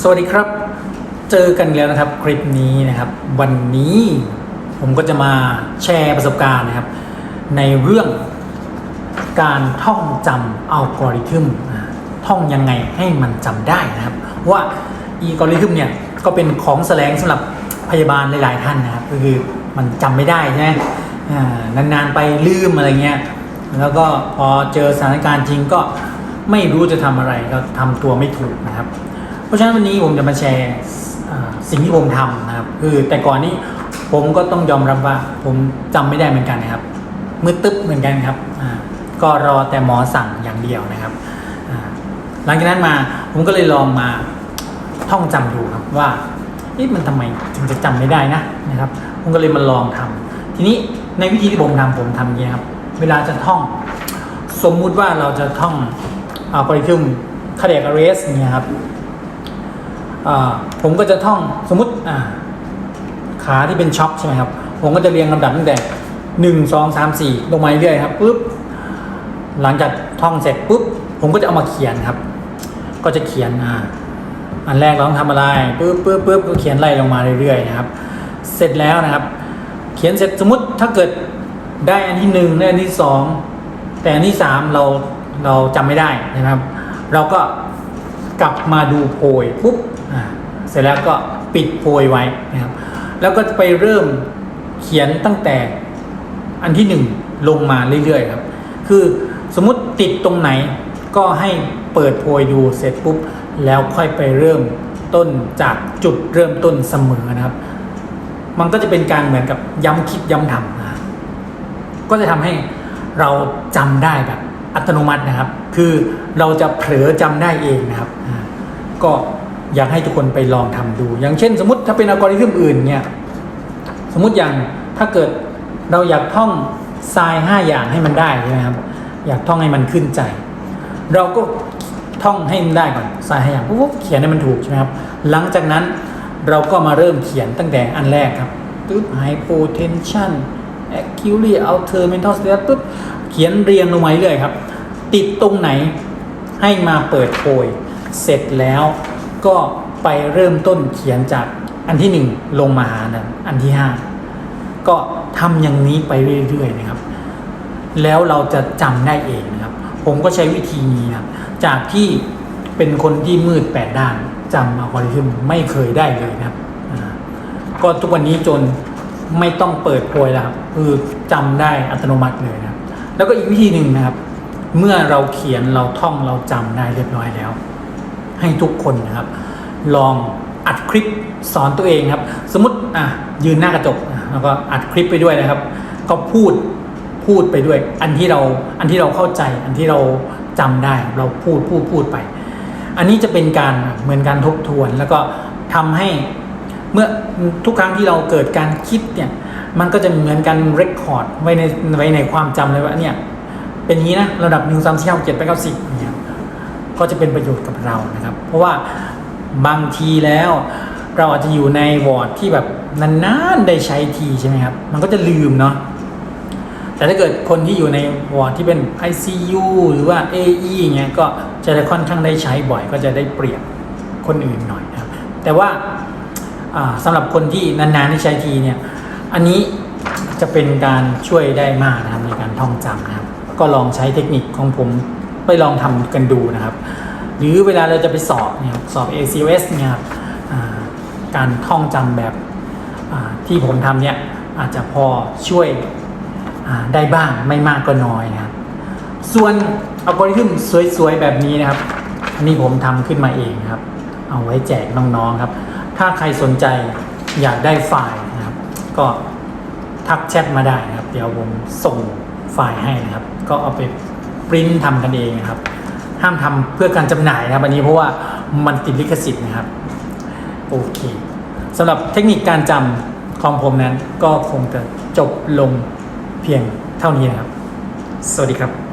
สวัสดีครับ เจอกันแล้วนะครับคลิปนี้นะครับ วันนี้ผมก็จะมาแชร์ประสบการณ์นะครับ ในเรื่องการท่องจำอัลกอริทึมท่องยังไงให้มันจำได้นะครับ ว่าอัลกอริทึมเนี่ยก็เป็นของแสลงสำหรับพยาบาลหลาย ๆ ท่านนะครับก็คือมันจำไม่ได้ใช่ไหมนานๆไปลืมอะไรเงี้ยแล้วก็พอเจอสถานการณ์จริงก็ไม่รู้จะทำอะไรก็ทำตัวไม่ถูกนะครับ ราะฉะนั้นวันนี้ผมจะมาแชร์สิ่งที่ผมทำนะครับคือแต่ก่อนนี้ผมก็ต้องยอมรับว่า ผมจำไม่ได้เหมือนกันนะครับมือตึ๊บเหมือนกันครับก็รอแต่หมอสั่งอย่างเดียวนะครับหลังจากนั้นมาผมก็เลยลองมาท่องจำดูครับว่าเอ๊ะมันทำไมถึงจะจำไม่ได้นะนะครับ ผมก็เลยมาลองทำทีนี้ในวิธีที่ผมทำผมทำอย่างนี้ครับ เวลาจะท่อง สมมุติว่าเราจะท่องอัลกอริทึมคาเดกเรสเนี่ยครับ ผมก็จะท่องสมมติขาที่เป็นช็อคใช่ไหมครับ ผมก็จะเรียงลำดับตั้งแต่หนึ่งสองสามสี่ลงมาเรื่อยครับปุ๊บหลังจากท่องเสร็จปุ๊บผมก็จะเอามาเขียนครับ ก็จะเขียนอ่าอันแรกเราต้องทำอะไรปุ๊บปุ๊บปุ๊บก็เขียนไล่ลงมาเรื่อยๆนะครับ เสร็จแล้วนะครับ เขียนเสร็จสมมติถ้าเกิดได้อันที่หนึ่งได้อันที่สองแต่อันที่สามเราเราจำไม่ได้นะครับ เราก็กลับมาดูโพยปุ๊บ เสร็จแล้วก็ปิดโพยไว้นะครับ แล้วก็ไปเริ่มเขียนตั้งแต่อันที่หนึ่งลงมาเรื่อยๆครับ คือสมมติติดตรงไหนก็ให้เปิดโพยดูเสร็จปุ๊บแล้วค่อยไปเริ่มต้นจากจุดเริ่มต้นเสมอนะครับ มันก็จะเป็นการเหมือนกับย้ำคิดย้ำทำนะก็จะทำให้เราจำได้แบบอัตโนมัตินะครับ คือเราจะเผลอจำได้เองนะครับ ก็ อยากให้ทุกคนไปลองทำดู อย่างเช่น สมมติถ้าเป็นอัลกอริทึมอื่นเนี่ยสมมติอย่างถ้าเกิดเราอยากท่องทรายห้าอย่างให้มันได้ใช่ไหมครับอยากท่องให้มันขึ้นใจ เราก็ท่องให้มันได้ก่อนทรายห้าอย่างปุ๊บเขียนให้มันถูกใช่ไหมครับหลังจากนั้นเราก็มาเริ่มเขียนตั้งแต่อันแรกครับตึ๊บ hypotension acutely alter mental state ปุ๊บเขียนเรียงลงมาเรื่อยครับ ติดตรงไหนให้มาเปิดโพยเสร็จแล้ว ก็ไปเริ่มต้นเขียนจากอันที่หนึ่งลงมาหานันอันที่ห้าก็ทำอย่างนี้ไปเรื่อยๆนะครับ แล้วเราจะจำได้เองนะครับ ผมก็ใช้วิธีนี้นะครับจากที่เป็นคนที่มืดแปดด้านจำอัลกอริทึมไม่เคยได้เลยนะครับก็ทุกวันนี้จนไม่ต้องเปิดโพยแล้วครับคือจำได้อัตโนมัติเลยนะครับ แล้วก็อีกวิธีหนึ่งนะครับ เมื่อเราเขียนเราท่องเราจำได้เรียบร้อยแล้ว ให้ทุกคนนะครับ ลองอัดคลิปสอนตัวเองครับ สมมติอะยืนหน้ากระจกแล้วก็อัดคลิปไปด้วยนะครับ ก็พูดพูดไปด้วย อันที่เราอันที่เราเข้าใจ อันที่เราจำได้เราพูดพูดพูดไป อันนี้จะเป็นการเหมือนการทบทวน แล้วก็ทำให้เมื่อทุกครั้งที่เราเกิดการคิดเนี่ยมันก็จะเหมือนการเรคคอร์ดไว้ในไว้ในความจำเลยว่าเนี่ยเป็นอย่างนี้นะระดับหนึ่งสามสี่ห้าเจ็ดแปดเก้าสิบเนี่ย ก็จะเป็นประโยชน์กับเรานะครับ เพราะว่าบางทีแล้ว เราอาจจะอยู่ในวอร์ดที่แบบนานๆได้ใช้ทีใช่ไหมครับ มันก็จะลืมเนาะแต่ถ้าเกิดคนที่อยู่ในวอร์ดที่เป็น ICU หรือว่า AE อย่างเงี้ยก็จะได้ค่อนข้างได้ใช้บ่อย ก็จะได้เปรียบคนอื่นหน่อยนะครับ แต่ว่าอ่าสำหรับคนที่นานๆได้ใช้ทีเนี่ยอันนี้จะเป็นการช่วยได้มากนะครับในการท่องจำนะครับ ก็ลองใช้เทคนิคของผม ไปลองทำกันดูนะครับ หรือเวลาเราจะไปสอบเนี่ยสอบ ACOS เนี่ยการท่องจำแบบที่ผมทำเนี่ยอาจจะพอช่วยได้บ้างไม่มากก็น้อยนะครับ ส่วนอัลกอริทึมสวยๆ แบบนี้นะครับ อันนี้ผมทำขึ้นมาเองครับ เอาไว้แจกน้องๆครับ ถ้าใครสนใจอยากได้ไฟล์นะครับ ก็ทักแชทมาได้นะครับ เดี๋ยวผมส่งไฟล์ให้นะครับ ก็เอาไป ริ้นทำกันเองนะครับ ห้ามทำเพื่อการจำหน่ายนะครับอันนี้เพราะว่ามันติดลิขสิทธิ์นะครับ โอเคสำหรับเทคนิคการจำของผมนั้นก็คงจะจบลงเพียงเท่านี้นะครับ สวัสดีครับ